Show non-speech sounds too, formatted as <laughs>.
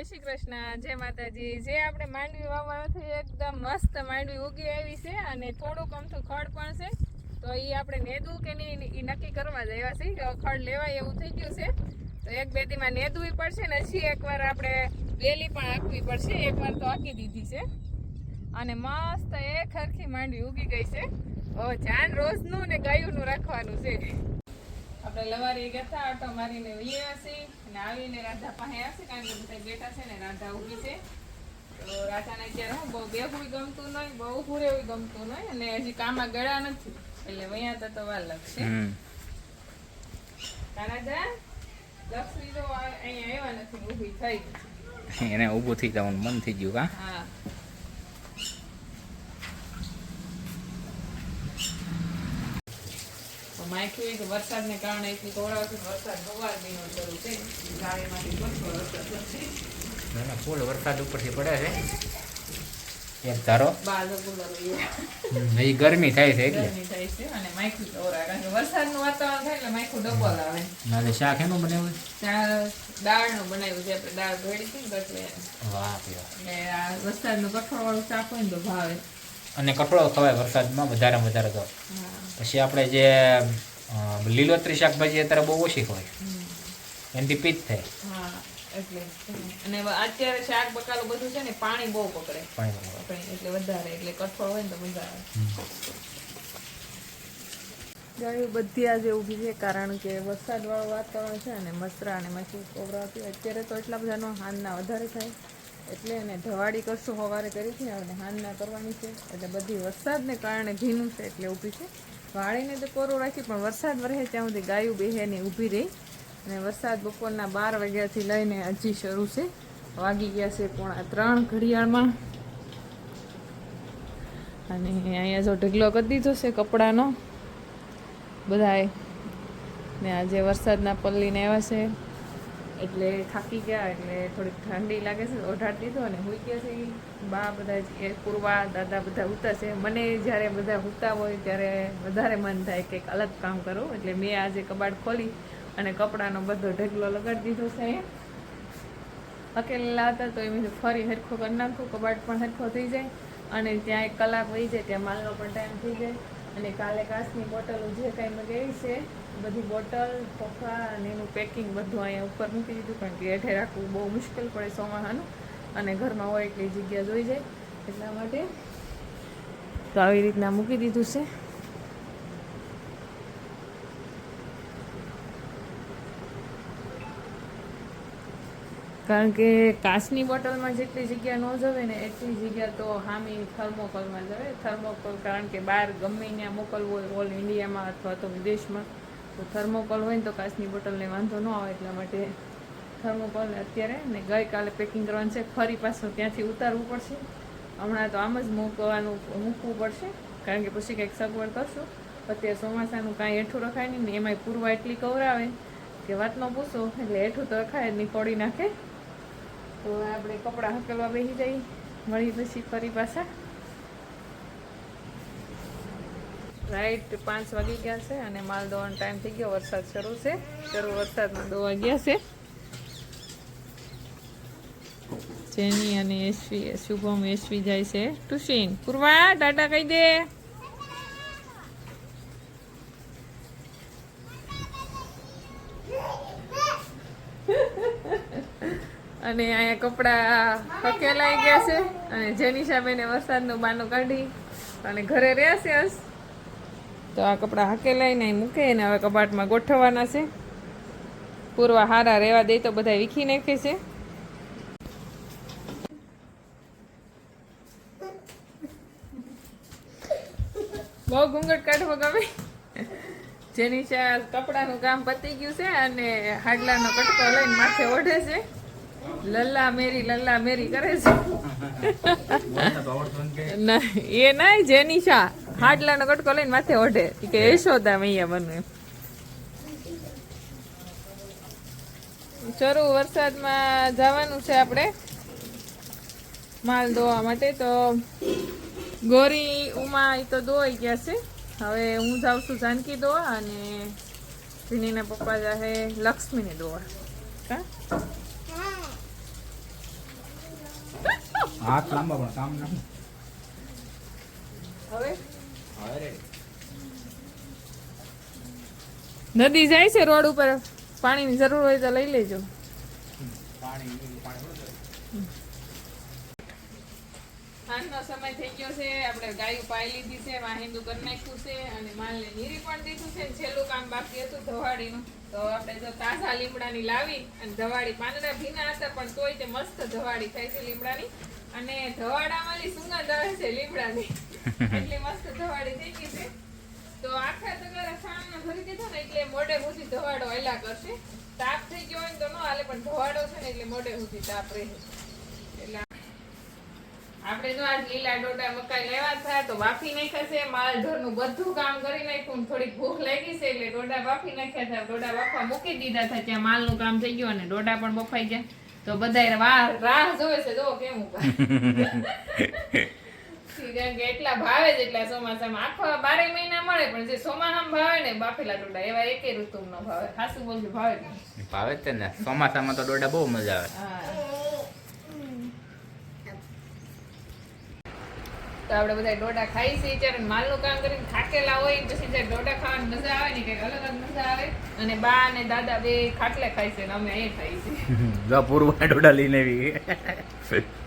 જય શ્રી કૃષ્ણ, જય માતાજી. જે આપણે માંડવી વાવવાનું થયું એકદમ મસ્ત માંડવી ઉગી આવી છે અને થોડુંક અમથું ખડ પણ છે. તો એ આપણે નેદવું કે નહીં એ નક્કી કરવા જ આવ્યા છે ખડ લેવાય એવું થઈ ગયું છે. તો એક બે દીમાં નેદવું પડશે ને હજી એકવાર આપણે વેલી પણ આંકવી પડશે. એકવાર તો આંકી દીધી છે. અને મસ્ત એક હરખી માંડવી ઉગી ગઈ છે. જાન રોજનું ને ગાયુંનું રાખવાનું છે. આપણે લવારી ગયા આટો મારીને વહી હશે અને આવીને રાધા પાસે આવશે કારણ કે બધા બેઠા છે ને રાધા ઊભી છે. તો રાધાને અત્યારે હું બહુ બેહું ગમતું નહીં બહુ હુરેવું ગમતું નહીં અને હજી કામમાં ગળા નથી એટલે વયા તો તો વાર લખશે રાધા? લક્ષ્મી તો અહીંયા આવ્યા નથી ઊભી થઈ એને ઊભું થઈ જવાનું મન થઈ ગયું હા. તો કે વરસાદને કારણે એટલી કોવડાવ છે વરસાદ સવાર દિનો શરૂ છે ગાડીમાંથી બસો વરસાદ નથી ફૂલ વરસાદ ઉપરથી પડે છે. એક ધારો. એ. ગરમી થાય છે એટલે. ગરમી થાય છે અને માયખ્યું કોવડા કારણ કે વરસાદનું વાતાવરણ થાય એટલે ડબલ આવે. નાલે શાક એનું બનાવ્યું? દાળ દાળનું બનાવ્યું છે. આપણે દાળ ઘડી હતી ને એટલે વાહ ને આ વરસાદ આ વરસાદનું કઠોળવાળું શાક હોય ને તો ભાવે. અને કઠોળો ખવાય વરસાદમાં વધારે વધારે તો. પછી આપણે જે લીલોતરી શાકભાજી અત્યારે બહુ ઓછી ખવાય. હમ. એનાથી પીત થાય. હા એટલે અને અત્યારે શાક બકાલું બધું છે ને પાણી બહુ પકડે. પાણી એટલે વધારે એટલે કઠોળ હોય ને તો વધારે. આવે ગાયો બધી આજે ઊભી છે કારણ કે વરસાદવાળું વાતાવરણ છે અને મસરા અને મચ્છી કોબરા અત્યારે તો એટલા બધાનો હાનના વધારે થાય. એટલે એને ધવાડી કરશું સવારે કરી છે અને હાનના કરવાની છે. એટલે બધી વરસાદને કારણે ભીનું છે એટલે ઊભી છે. વાળીને તો કોરું રાખી, પણ વરસાદ વરસે ત્યાં સુધી ગાયું બેહે ને ઊભી રહી. અને વરસાદ બપોરના બાર વાગ્યાથી લઈને હજી શરૂ છે. વાગી ગયા છે પોણા ત્રણ ઘડિયાળમાં. અને અહીંયા જો ઢગલો કરી દીધો છે કપડાનો. બધાએ ને આજે વરસાદના પલ્લીને આવ્યા છે. એટલે થાકી ગયા એટલે થોડીક ઠંડી લાગે છે, ઓઢાડી દીધો અને હુઈ ગયા છે. બા બધા એ પૂર્વા, દાદા બધા છે. મને જ્યારે બધા ઉતા હોય ત્યારે વધારે મન થાય કે અલગ કામ કરું. એટલે મેં આજે કબાટ ખોલી અને કપડાનો બધો ઢગલો લગાડી દીધો છે અકેલા હતા તો એમ ફરી હરખો કરી નાખું, કબાટ પણ હરખો થઈ જાય અને ત્યાં એક કલાક વહી જાય, ત્યાં માલનો પણ ટાઈમ થઈ જાય. અને કાલે કાચની બોટલો જે કાંઈ મગાવી છે, બધી બોટલ પફા અને એનું પેકિંગ બધું અહીંયા ઉપર મૂકી દીધું, કારણ કે હેઠે રાખવું બહુ મુશ્કેલ પડે સોમાહાનું અને ઘરમાં હોય એટલી જગ્યા જોઈ જાય એટલા માટે તો આવી રીતના મૂકી દીધું છે. કારણ કે કાચની બોટલમાં જેટલી જગ્યા ન જવે ને એટલી જગ્યા તો હામી થર્મોકોલમાં જવે. થર્મોકોલ કારણ કે બહાર ગમે ત્યાં મોકલવું હોય, ઓલ ઇન્ડિયામાં અથવા તો વિદેશમાં, તો થર્મોકોલ હોય ને તો કાચની બોટલને વાંધો ન આવે. એટલા માટે થર્મોકોલને અત્યારે ને ગઈકાલે પેકિંગ કરવાનું છે. ફરી પાછું ત્યાંથી ઉતારવું પડશે. હમણાં તો આમ જ મૂકવાનું, મૂકવું પડશે. કારણ કે પછી કંઈક સગવડ કરશું. અત્યારે ચોમાસાનું કાંઈ હેઠું રખાય નહીં ને એમાંય પૂરવા એટલી કવરાવે કે વાત ન પૂછો. એટલે હેઠું તો રખાય જ નહીં ફોડી નાખે. તો આપણે કપડાં હકેલવા બેસી જઈ મળી પછી ફરી પાછા. રાઈટ પાંચ વાગી ગયા છે અને માલ દોવાનો ટાઈમ થઈ ગયો. વરસાદ શરૂ છે. શરૂ વરસાદમાં દોવા ગયા છે. જેની અને એસવી, શુભમ એસવી જાય છે. ટુશીન પૂર્વા ટાટા કહી દે. અને અહીંયા કપડાં હકેલાઈ ગયા છે. અને જેની બેને વરસાદનું બાનું કાઢી અને ઘરે રહેશે હસ તો આ કપડાં હકેલાઈને મૂકે અને હવે કબાટમાં ગોઠવવાના છે. પૂરવા હારા રહેવા દે તો બધા વીખી નાખે છે. બહુ ઘૂંઘટ કાઢવો ગમે. જેની કપડાનું કામ પતી ગયું છે અને હાડલાનો કટકો લઈને માથે ઓઢે છે. લલ્લા મેરી લલ્લા મેરી કરે છે. ના એ નહીં જેની શા હાડલાનો કટકો લઈને માથે ઓઢે. કે યશોદા મૈયા બનવું એમ. ચરું વરસાદમાં જવાનું છે આપણે. માલ ધોવા માટે તો ગોરી ઉમા એ તો ધોવાઈ ગયા છે. હવે હું જાઉં છું જાનકી ધોવા અને વિનીના પપ્પા જાહે લક્ષ્મીને ધોવા. કા? હાથ લાંબા પણ કામ ના હવે? હવે નદી જાય છે રોડ ઉપર. પાણીની જરૂર હોય તો લઈ લેજો. પાણી સાંજનો સમય થઈ ગયો છે. આપણે ગાયું પાઈ લીધી છે, વાહિંદુ કરી નાખ્યું છે અને માલને નીરી પણ દીધું છે. ને છેલ્લું કામ બાકી હતું ધવાડીનું. તો આપણે જો તાજા લીમડાની લાવી અને ધવાડી પાંદડા ભીના હતા, પણ તોય તે મસ્ત ધવાડી થાય છે લીમડાની. અને ધવાડામાં સુગંધ આવે છે લીમડાની. એટલી મસ્ત ધવાડી થઈ ગઈ છે. તો આખા તગારા સામનો ભરી દીધો ને, એટલે મોઢે સુધી ધવાડો એલા કરશે. તાપ થઈ ગયો હોય ને તો ન હાલે, પણ ધવાડો છે ને, એટલે મોઢે સુધી તાપ રહે. એટલે આપણે જો આજ લીલા ડોડા મકાઈ લેવા થયા તો બાફી નાખ્યા છે. માલ ઘરનું બધું કામ કરી નાખ્યું થોડીક ભૂખ લાગી છે એટલે ડોડા બાફી નાખ્યા છે. ડોડા બાફવા મૂકી દીધા હતા ત્યાં માલનું કામ થઈ ગયું અને ડોડા પણ બફાઈ ગયા. તો બધા રાહ રાહ જોવે છે. જો કેમ કારણ કે એટલા ભાવે જ એટલા ચોમાસામાં. આખા બારે મહિના મળે પણ જે ચોમાસામાં ભાવે ને બાફેલા ડોડા એવા એકે ઋતુમાં ન ભાવે. ખાસું બોલજો ભાવે ભાવે જ છે ને. ચોમાસામાં તો ડોડા બહુ મજા આવે. તો આપણે બધા ડોડા ખાઈ છીએ ત્યારે માલનું કામ કરીને થાકેલા હોય પછી જ્યારે ડોડા ખાવાની મજા આવે ને કંઈક અલગ જ મજા આવે. અને બા અને દાદા બે ખાટલે ખાય છે અને અમે અહીં ખાઈ છીએ. પૂર્વ ડોડા લઈને આવી. <laughs>